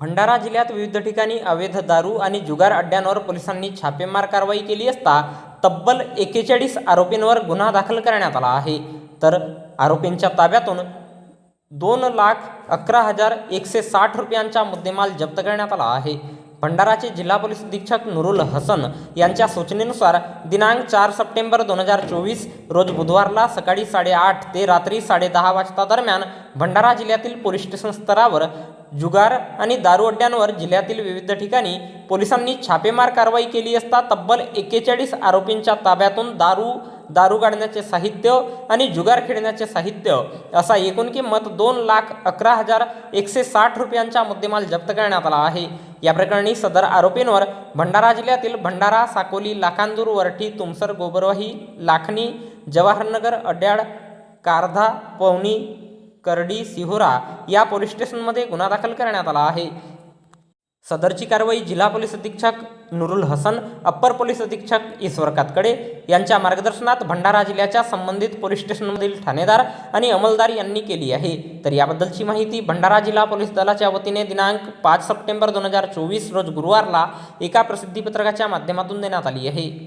भंडारा जिल्ह्यात विविध ठिकाणी अवैध दारू आणि जुगार अड्ड्यांवर पोलिसांनी छापेमार कारवाई केली असता तब्बल एकेचाळीस आरोपींवर गुन्हा दाखल करण्यात आला आहे. तर आरोपींच्या ताब्यातून दोन लाख अकरा हजार एकशे साठ रुपयांचा मुद्देमाल जप्त करण्यात आला आहे. भंडाराचे जिल्हा पोलीस अधीक्षक नुरुल हसन यांच्या सूचनेनुसार दिनांक चार सप्टेंबर दोन हजार चोवीस रोज बुधवारला सकाळी साडेआठ ते रात्री साडेदहा वाजता दरम्यान भंडारा जिल्ह्यातील पोलीस स्टेशन स्तरावर जुगार आणि दारू अड्ड्यांवर जिल्ह्यातील विविध ठिकाणी पोलिसांनी छापेमार कारवाई केली असता तब्बल एक्केचाळीस आरोपींच्या ताब्यातून दारू दारू काढण्याचे साहित्य आणि जुगार खेळण्याचे साहित्य असा एकूण किंमत दोन लाख अकरा हजार एकशे साठ रुपयांचा मुद्देमाल जप्त करण्यात आला आहे. या प्रकरणी सदर आरोपींवर भंडारा जिल्ह्यातील भंडारा साकोली लाखांदूर वरठी तुमसर गोबरवाही लाखणी जवाहरनगर अड्याळ कारधा पवनी करडी सिहोरा या पोलीस स्टेशनमध्ये गुन्हा दाखल करण्यात आला आहे. सदरची कारवाई जिल्हा पोलीस अधीक्षक नुरुल हसन अप्पर पोलीस अधीक्षक ईश्वर कातकडे यांच्या मार्गदर्शनात भंडारा जिल्ह्याच्या संबंधित पोलीस स्टेशनमधील ठाणेदार आणि अंमलदार यांनी केली आहे. तर याबद्दलची माहिती भंडारा जिल्हा पोलीस दलाच्या वतीने दिनांक पाच सप्टेंबर दोन हजार चोवीस रोज गुरुवारला एका प्रसिद्धीपत्रकाच्या माध्यमातून देण्यात आली आहे.